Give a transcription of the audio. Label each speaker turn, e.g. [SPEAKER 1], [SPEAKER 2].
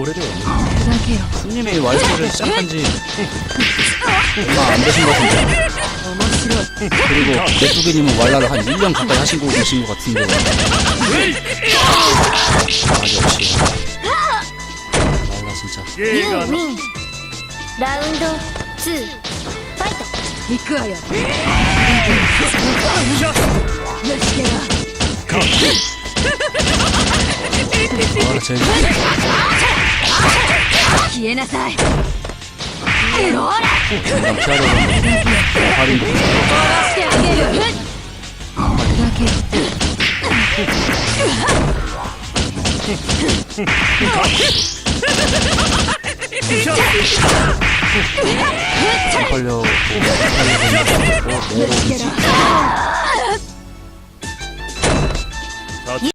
[SPEAKER 1] 오래돼요.
[SPEAKER 2] 손님의 와이프를 시작한 지 얼마 안 되신 것 같은데. 그리고 메뚜기님은 왈라를 한 1년 가까이 하시고 계신 것 같은데. 아, 역시.
[SPEAKER 3] させて。ラウンド2ファイト。
[SPEAKER 4] 行くわよ。
[SPEAKER 2] よし
[SPEAKER 4] 消えなさいローラだけ
[SPEAKER 2] 했는데. 어, 너무